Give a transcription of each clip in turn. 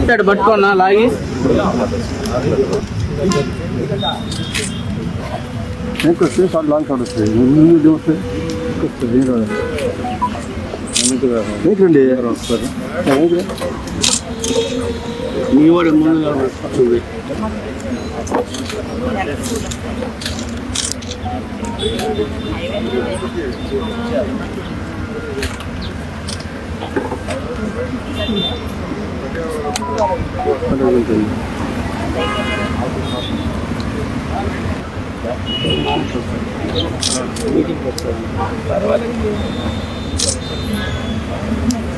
ఇక్కడ పట్టుకోనా లాగి వెనక్కి వస్తే షార్ట్ లాంగ్ షార్ట్ వస్తుంది ముందు ఇది వస్తే వస్తుంది ఏంటండి వెనక్కి మీ వాడు ముందుగా వస్తుంది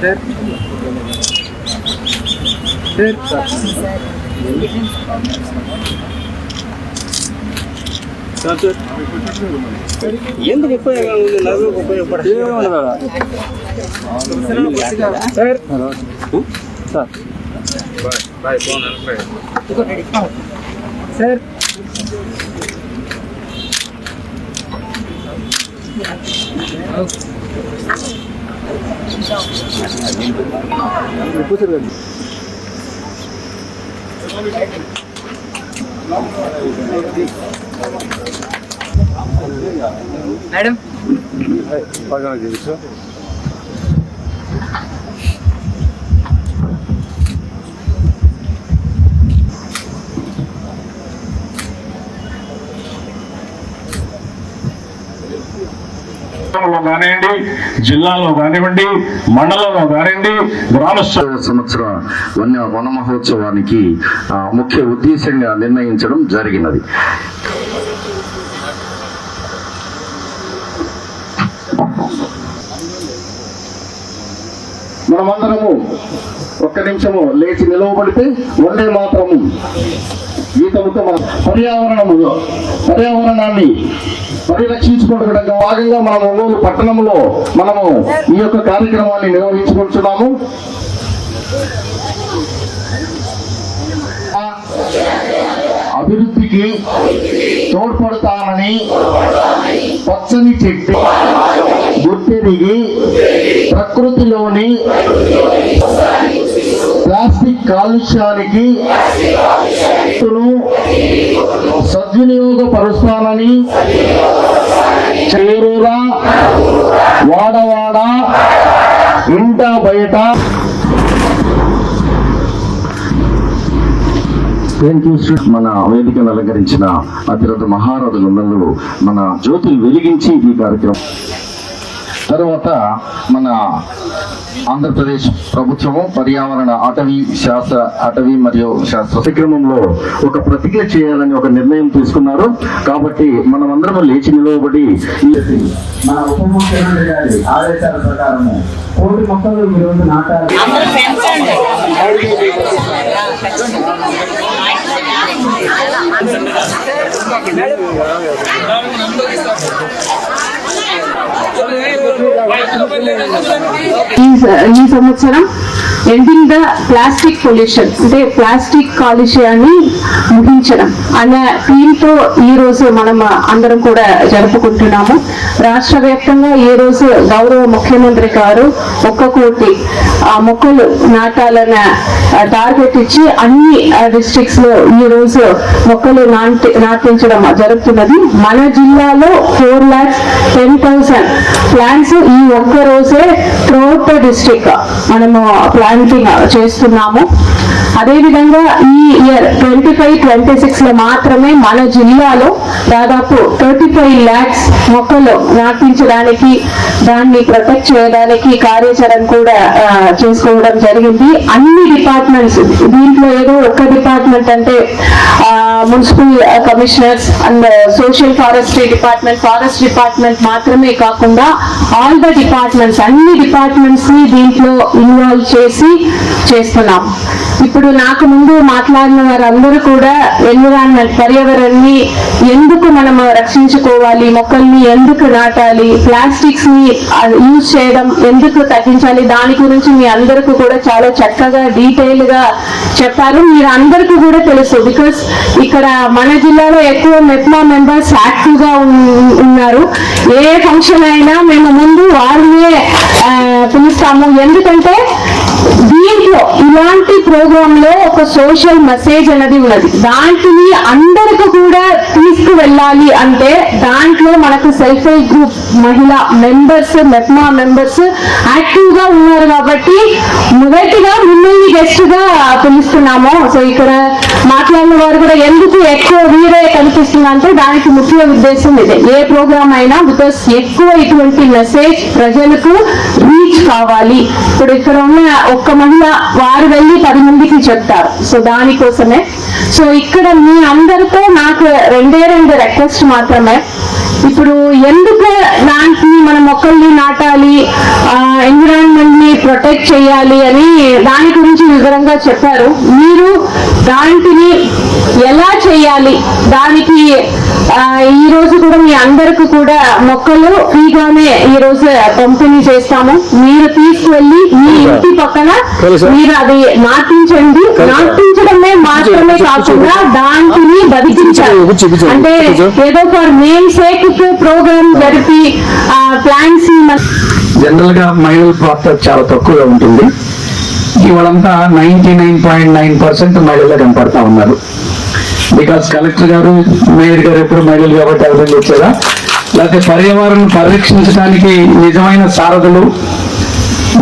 సార్ సార్ ఎందుకు ఉపయోగం ఉంది నలుగురికి ఉపయోగపడదు సార్ హలో సార్ సార్ కూర్చోండి మేడం పక్కన తెలుసు రాష్ట్రంలో కానివ్వండి జిల్లాలో కానివ్వండి మండలంలో కానివ్వండి గ్రామ సంవత్సర వన్య వన మహోత్సవానికి ఆ, ముఖ్య ఉద్దేశంగా నిర్ణయించడం జరిగినది. మనమందరము ఒక్క నిమిషము లేచి నిలవబడితే వందే మాత్రము. గీతముతో మన పర్యావరణములో పర్యావరణాన్ని పరిరక్షించుకోవడం భాగంగా మన ఒంగోలు పట్టణంలో మనము ఈ యొక్క కార్యక్రమాన్ని నిర్వహించుకుంటున్నాము. అభివృద్ధికి తోడ్పడతానని పచ్చని చెట్టు గుర్తెరిగి ప్రకృతిలోని ప్లాస్టిక్ కాలుష్యానికి సద్వినియోగపరుస్తానని చేరూరా వాడవాడ ఇంట బయట. నేను చూసి మన వేదికను అలంకరించిన అతిరథ మహారథులందరూ మన జ్యోతులు వెలిగించి ఈ కార్యక్రమం తర్వాత మన ఆంధ్రప్రదేశ్ ప్రభుత్వము పర్యావరణ అటవీ శాస్త్ర అటవీ మరియు శాస్త్ర కార్యక్రమంలో ఒక ప్రతిజ్ఞ చేయాలని ఒక నిర్ణయం తీసుకున్నారు. కాబట్టి మనమందరం లేచి నిలవబడి మన ఉప ముఖ్యమంత్రి గారి ఆదేశాల ప్రకారము కోటి మొక్కలు ఈరోజు ఈ సంవత్సరం ఎండింగ్ ద ప్లాస్టిక్ పొల్యూషన్ అంటే ప్లాస్టిక్ కాలుష్యాన్ని ముగించడం. అనే థీమ్తో ఈ రోజు మనం అందరం కూడా జరుపుకుంటున్నాము. రాష్ట్ర వ్యాప్తంగా ఈ రోజు గౌరవ ముఖ్యమంత్రి గారు ఒక్క కోటి మొక్కలు నాటాలన్న టార్గెట్ ఇచ్చి అన్ని డిస్ట్రిక్ట్స్లో ఈ రోజు మొక్కలు నాటి నాటించడం జరుగుతున్నది. మన జిల్లాలో four lakhs ten thousand plants ఈ ఒక్క రోజే త్రోట్ డిస్ట్రిక్ట్ మనము ప్లాంటింగ్ చేస్తున్నాము. అదేవిధంగా ఈ ఇయర్ ట్వంటీ ఫైవ్ ట్వంటీ సిక్స్లో మాత్రమే మన జిల్లాలో దాదాపు థర్టీ ఫైవ్ ల్యాక్స్ మొక్కలు నాటించడానికి దాన్ని ప్రొటెక్ట్ చేయడానికి కార్యాచరణ కూడా చేసుకోవడం జరిగింది. అన్ని డిపార్ట్మెంట్స్ దీంట్లో ఏదో ఒక్క డిపార్ట్మెంట్ అంటే municipal commissioners and social forestry department forest department మాత్రమే కాకుండా ఆల్ ద డిపార్ట్మెంట్స్ అన్ని డిపార్ట్మెంట్స్ని దీంట్లో ఇన్వాల్వ్ చేసి చేస్తున్నాం. ఇప్పుడు నాకు ముందు మాట్లాడిన వారందరూ కూడా ఎన్విరాన్మెంట్ పర్యావరణాన్ని ఎందుకు మనం రక్షించుకోవాలి మొక్కల్ని ఎందుకు నాటాలి ప్లాస్టిక్స్ని యూజ్ చేయడం ఎందుకు తగ్గించాలి దాని గురించి మీ అందరికీ కూడా చాలా చక్కగా డీటెయిల్గా చెప్పారు. మీరు అందరికీ కూడా తెలుసు బికాస్ ఇక్కడ మన జిల్లాలో ఎక్కువ మెప్మా మెంబర్స్ యాక్టివ్గా ఉన్నారు. ఏ ఫంక్షన్ అయినా మేము ముందు వారినే పిలుస్తాము. ఎందుకంటే దీంట్లో ఇలాంటి ప్రో ప్రోగ్రామ్లో ఒక సోషల్ మెసేజ్ అనేది ఉన్నది. దాంట్ని అందరికి వెళ్ళాలి అంటే దాంట్లో మనకు సెల్ఫ్ హెల్ప్ గ్రూప్ మహిళా మెంబర్స్ మెప్మా మెంబర్స్ యాక్టివ్గా ఉన్నారు కాబట్టి మొదటిగా మిమ్మల్ని గెస్ట్గా పిలుస్తున్నాము. సో ఇక్కడ మాట్లాడిన వారు కూడా ఎందుకు ఎక్కువ వీరే కనిపిస్తుంది అంటే దానికి ముఖ్య ఉద్దేశం ఇదే. ఏ ప్రోగ్రామ్ అయినా బికాస్ ఎక్కువ ఇటువంటి మెసేజ్ ప్రజలకు రీచ్ కావాలి. ఇప్పుడు ఇక్కడ ఉన్న ఒక్క మహిళ వారు వెళ్ళి పది మందికి చెప్తారు. సో దానికోసమే. సో ఇక్కడ మీ అందరితో నాకు రెండే రెండు రిక్వెస్ట్ మాత్రమే. ఇప్పుడు ఎందుకు దానికి మన మొక్కల్ని నాటాలి ఎన్విరాన్మెంట్ని ప్రొటెక్ట్ చేయాలి అని దాని గురించి వివరంగా చెప్పారు. మీరు దాంటిని ఎలా చేయాలి? దానికి ఈ రోజు కూడా మీ అందరికి కూడా మొక్కలు ఫ్రీగానే ఈ రోజు పంపిణీ చేస్తాము. మీరు తీసుకువెళ్ళి మీ ఇంటి పక్కన మీరు అది నాటించండి. నాటించడమే మాత్రమే కాకుండా దాంటిని బతికించాలి. అంటే ఏదో ఫర్ నేమ్ సేక్ ప్రోగ్రామ్ జరిపి ప్లాన్స్ జనరల్గా మహిళల పాత్ర చాలా తక్కువగా ఉంటుంది. ఇవాళంతా ninety nine point nine percent మహిళలు కనపడతా ఉన్నారు. బికాస్ కలెక్టర్ గారు మేయర్ గారు ఎప్పుడు మహిళలు కాబట్టి అర్థం వచ్చారా లేకపోతే పర్యావరణం పరిరక్షించడానికి నిజమైన సారథులు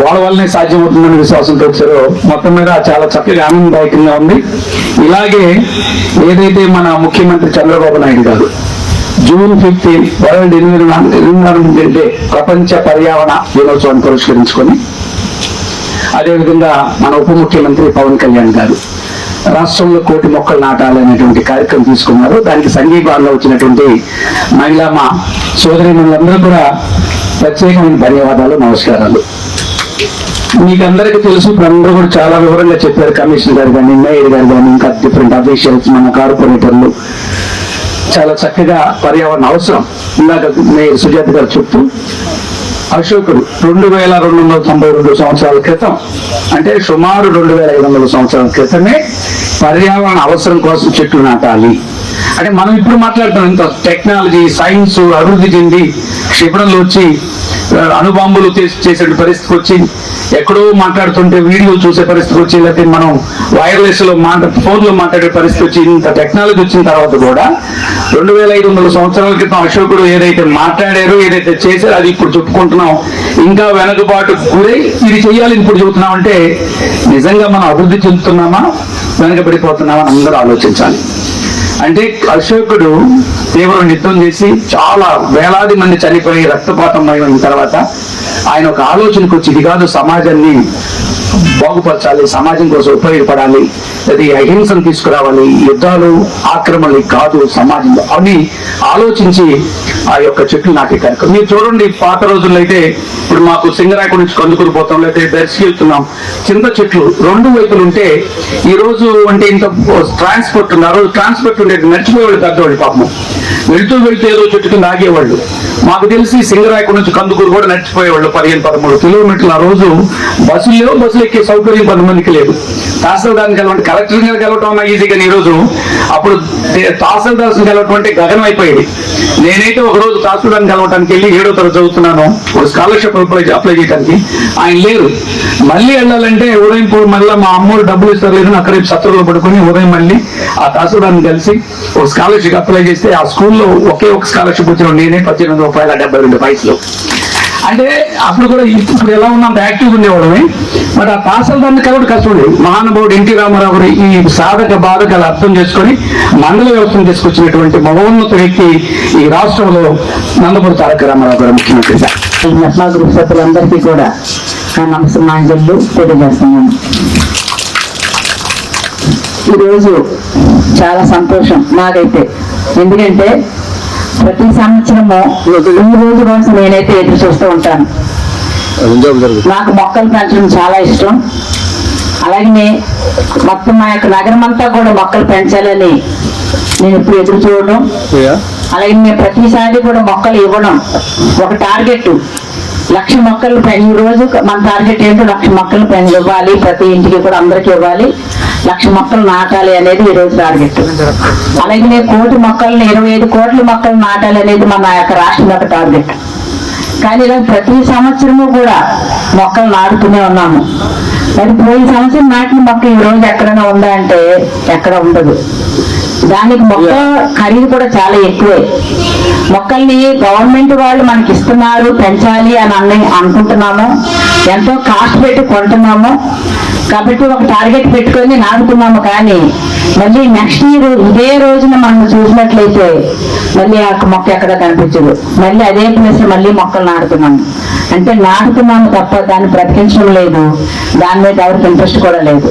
వాళ్ళ వల్లనే సాధ్యమవుతుందని విశ్వాసంతో వచ్చారో మొత్తం మీద చాలా చక్కగా ఆనందదాయకంగా ఉంది. ఇలాగే ఏదైతే మన ముఖ్యమంత్రి Chandrababu Naidu garu June fifteen world environment day ప్రపంచ పర్యావరణ దినోత్సవాన్ని పురస్కరించుకొని అదేవిధంగా మన ఉప ముఖ్యమంత్రి పవన్ కళ్యాణ్ గారు రాష్ట్రంలో కోటి మొక్కలు నాటాలనేటువంటి కార్యక్రమం తీసుకున్నారు. దానికి సంఘీభావంలో వచ్చినటువంటి మహిళా మా సోదరి మనందరూ కూడా ప్రత్యేకమైన ధన్యవాదాలు నమస్కారాలు. మీకు అందరికీ తెలుసు ఇప్పుడు అందరూ కూడా చాలా వివరంగా చెప్పారు. కమిషనర్ గారు కానీ మేయర్ గారు కానీ ఇంకా డిఫరెంట్ అఫీషియల్స్ మన కార్పొరేటర్లు చాలా చక్కగా పర్యావరణ అవసరం. ఇందాక మేయర్ సుజాత గారు చెప్తూ అశోకుడు రెండు వేల రెండు వందల తొంభై రెండు సంవత్సరాల క్రితం అంటే సుమారు రెండు వేల ఐదు వందల సంవత్సరాల క్రితమే పర్యావరణ అవసరం కోసం చెట్లు నాటాలి. అంటే మనం ఇప్పుడు మాట్లాడుతున్నాం ఇంత టెక్నాలజీ సైన్స్ అభివృద్ధి చెంది క్షిపణులు వచ్చి ఆ, అణుబాంబులు చేసే పరిస్థితికి వచ్చి ఎక్కడో మాట్లాడుతుంటే వీడియో చూసే పరిస్థితికి వచ్చి లేకపోతే మనం వైర్లెస్లో మాట్లా ఫోన్లో మాట్లాడే పరిస్థితి వచ్చి ఇంత టెక్నాలజీ వచ్చిన తర్వాత కూడా రెండు వేల ఐదు వందల సంవత్సరాల క్రితం అశోకుడు ఏదైతే మాట్లాడారో ఏదైతే చేశారో అది ఇప్పుడు చెప్పుకుంటున్నాం. ఇంకా వెనకబాటు గురై ఇది చెయ్యాలి ఇప్పుడు చెబుతున్నాం అంటే నిజంగా మనం అభివృద్ధి చెందుతున్నామా వెనకబడిపోతున్నామా అందరూ ఆలోచించాలి. అంటే అశోకుడు తీవ్ర యుద్ధం చేసి చాలా వేలాది మంది చనిపోయి రక్తపాతం అయిన తర్వాత ఆయన ఒక ఆలోచనకు వచ్చి ఇది కాదు సమాజాన్ని బాగుపరచాలి సమాజం కోసం ఉపయోగపడాలి అది అహింసను తీసుకురావాలి యుద్ధాలు ఆక్రమణలు కాదు సమాజంలో అని ఆలోచించి ఆ యొక్క చెట్లు నాటే కార్యక్రమం. మీరు చూడండి పాత రోజుల్లో అయితే ఇప్పుడు మాకు సింగరాకు నుంచి కందుకూరు పోతాం లేకపోతే దర్శి వెళ్తున్నాం. చింత చెట్లు రెండు వైపులు ఉంటే ఈ రోజు అంటే ఇంత ట్రాన్స్పోర్ట్ ఉంది ఆ రోజు ట్రాన్స్పోర్ట్ ఉండేది నడిచిపోయేవాళ్ళు పెద్దవాళ్ళు పాపం వెళ్తూ వెళ్తూ ఏదో చెట్టు కింద ఆగేవాళ్ళు. మాకు తెలిసి సింగరాయకు నుంచి కందుకూరు కూడా నడిచిపోయేవాళ్ళు పదిహేను పదమూడు కిలోమీటర్లు. ఆ రోజు బస్సులు లేవు బస్సులు ఎక్కే సౌకర్యం కొంతమందికి లేదు. తహసీల్దార్ని కలవండి కలెక్టర్ కలవటం అన్న ఈజీగా ఈ రోజు. అప్పుడు తహసీల్దార్ని కలవటం అంటే గగనం అయిపోయేది. నేనైతే ఒక రోజు తహసీల్దార్ని కలవటానికి వెళ్ళి ఏడో తరగతి చదువుతున్నాను. ఒక స్కాలర్షిప్ అప్లై అప్లై చేయడానికి ఆయన లేరు. మళ్ళీ వెళ్ళాలంటే ఉదయం పూట మళ్ళీ మా అమ్మోడు డబ్బులు ఇస్తారు లేదు రేపు సత్రంలో పడుకొని ఉదయం మళ్ళీ ఆ తహసీల్దార్ని కలిసి ఒక స్కాలర్షిప్ అప్లై చేస్తే ఆ స్కూల్లో ఒకే ఒక స్కాలర్షిప్ వచ్చిన నేనే పద్దెనిమిది రూపాయల డెబ్బై రెండు వయసులో అంటే అప్పుడు కూడా ఇప్పుడు ఎలా ఉన్నాం యాక్టివ్ ఉండేవాడమే మరి ఆ తహసీల్దార్ని కలవడం కష్టం. మహానుభావుడు ఎన్టీ రామారావు గారు ఈ సాధక బాధకాలు అర్థం చేసుకొని మండల వ్యవస్థను తీసుకొచ్చినటువంటి మహోన్నత వ్యక్తి ఈ రాష్ట్రంలో నందమూరి తారక రామారావు గారు ముఖ్యమంత్రి సార్. మెట్లా గ్రూప్ సభ్యులందరికీ కూడా నా నమస్కారాలు తెలియజేస్తున్నాను. ఈరోజు చాలా సంతోషం నాకైతే. ఎందుకంటే ప్రతి సంవత్సరము ఈ రోజు కోసం నేనైతే ఎదురు చూస్తూ ఉంటాను. నాకు మొక్కలు పెంచడం చాలా ఇష్టం. అలాగే మొత్తం మా యొక్క నగరం అంతా కూడా మొక్కలు పెంచాలని నేను ఇప్పుడు ఎదురు చూడడం. అలాగే మేము ప్రతిసారి కూడా మొక్కలు ఇవ్వడం ఒక టార్గెట్. లక్ష మొక్కలు ఈ రోజు మన టార్గెట్ ఏంటో లక్ష మొక్కలు పెంచి ఇవ్వాలి ప్రతి ఇంటికి కూడా అందరికి ఇవ్వాలి. లక్ష మొక్కలు నాటాలి అనేది ఈ రోజు టార్గెట్ అలాగే కోటి మొక్కలను ఇరవై ఐదు కోట్ల మొక్కలు నాటాలి అనేది మన యొక్క రాష్ట్రం యొక్క టార్గెట్. కానీ ఇలా ప్రతి సంవత్సరము కూడా మొక్కలు నాటుతూనే ఉన్నాము. మరి పోయిన సంవత్సరం నాటిన మొక్క ఈ రోజు ఎక్కడైనా ఉందా అంటే ఎక్కడ ఉండదు. దానికి మొక్క ఖరీదు కూడా చాలా ఎక్కువే. మొక్కల్ని గవర్నమెంట్ వాళ్ళు మనకి ఇస్తున్నారు పెంచాలి అని అన్న అనుకుంటున్నాము. ఎంతో కాస్ట్ పెట్టి కొంటున్నాము. కాబట్టి ఒక టార్గెట్ పెట్టుకొని నాటుతున్నాము కానీ మళ్ళీ నెక్స్ట్ ఇయర్ ఇదే రోజున మనం చూసినట్లయితే మళ్ళీ ఆ మొక్క ఎక్కడ కనిపించదు. మళ్ళీ అదే ప్లేస్ మళ్ళీ మొక్కలు నాటుతున్నాము అంటే నాటుతున్నాము తప్ప దాన్ని బ్రతికించడం లేదు. దాని మీద ఎవరికి ఇంట్రెస్ట్ కూడా లేదు.